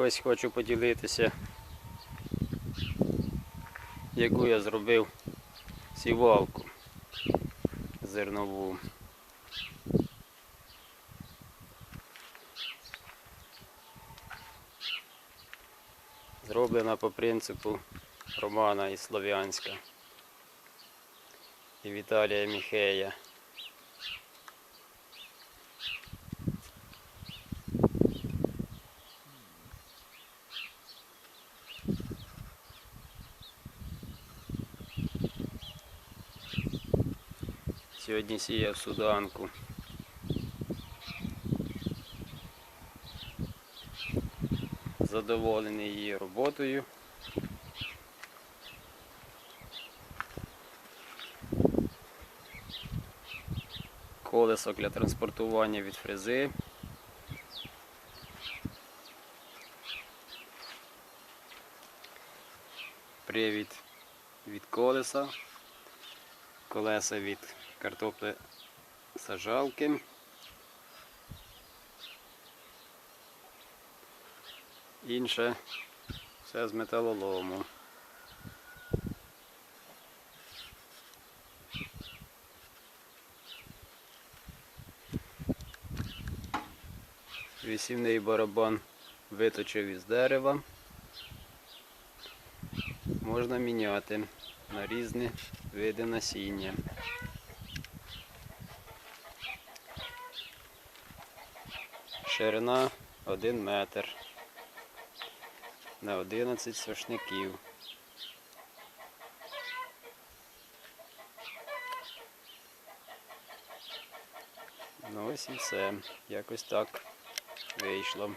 Ось хочу поділитися, яку я зробив сівалку зернову. Зроблена по принципу Романа із Слов'янська і Віталія Міхея. Сьогодні сіяв суданку. Задоволений її роботою. Колесо для транспортування від фрези. Привід від колеса. Колеса від картоплі сажалки. Інше все з металолому. Вісівний барабан виточив із дерева. Можна міняти на різні види насіння. Ширина 1 метр на 11 сошників. Ну ось і все. Якось так вийшло.